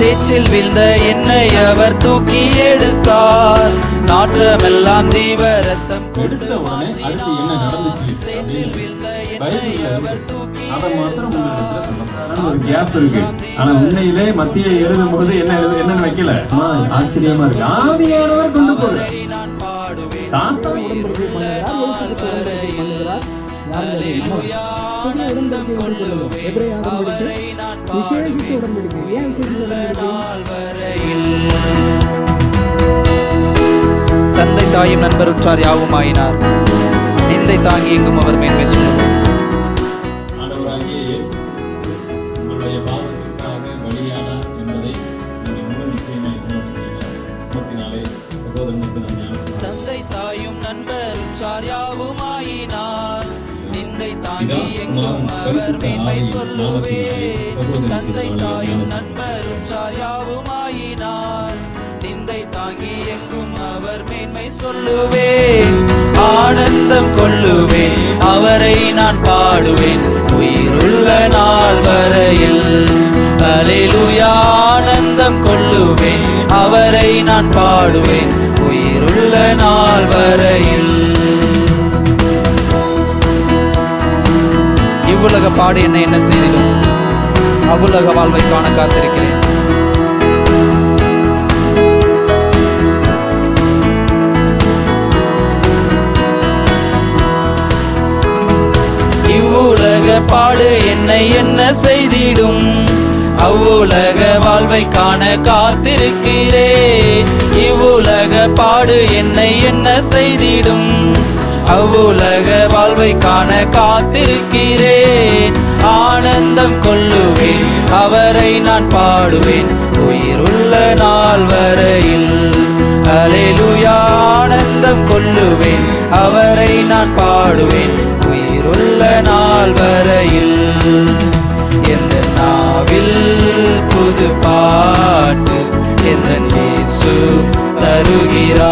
சேற்றில் வீழ்ந்த என்னை அவர் தூக்கி எடுத்தார். நாற்றமெல்லாம் ஜீவ ரத்தம் எடுத்த உடனே அடுத்து என்ன நடந்துச்சு அப்படின்னு பைபிள்ல இருக்கு. அதை மாத்திரம் உங்களிடத்துல சொல்லணும் ஒரு கேப் இருக்கு. ஆனா உண்மையிலே மத்திய எழுதும் போது என்ன எழுது என்னன்னு வைக்கல. ஆச்சரியமா இருக்கு. ஆவியானவர் கொண்டு போறார். சாத்தான் விசேஷித்த உடன்படிக்கை ஏன் விசேஷித்த உடன்படிக்கை தந்தை தாயும் நண்பர் உற்றார் யாவுமாயினார் நிந்தை தாங்கி எங்கும் அவர் மேன்மை சொல்லுவார் தந்தை தாயும் நண்பர் உற்றார் யாவுமாயினார். நிந்தை தாங்கி எங்கும் அவர் மேன்மை சொல்லுவே. தந்தை தாயும் ஞானம் நண்பர் உற்றார் யாவுமாயினார் நிந்தை தாங்கி எங்கும் அவர் மேன்மை சொல்லுவே. ஆனந்தம் கொள்ளுவேன் அவரை நான் பாடுவேன். உயிருள்ள நாள் வரையில் அலையிலுயா ஆனந்தம் கொள்ளுவேன் அவரை நான் பாடுவேன். உயிருள்ள நாள் வரையில் இவ்வுலக பாடு என்ன என்ன செய்திடும்? அவ்வுலக வாழ்வை காண காத்திருக்கிறேன். இவ்வுலக பாடு என்னை என்ன செய்திடும்? அவ்வுலக வாழ்வை காண காத்திருக்கிறேன். இவ்வுலக பாடு என்னை என்ன செய்திடும்? அவ்வுலக வாழ்வை காண காத்திருக்கிறேன். ஆனந்தம் கொள்ளுவேன் அவரை நான் பாடுவேன். உயிருள்ள நாள் வரையில் அலையிலுயா ஆனந்தம் கொள்ளுவேன் அவரை நான் பாடுவேன். உயிருள்ள நாள் வரையில் எந்த நாவில் புது பாட்டு எந்த நேசு தருகிறார்.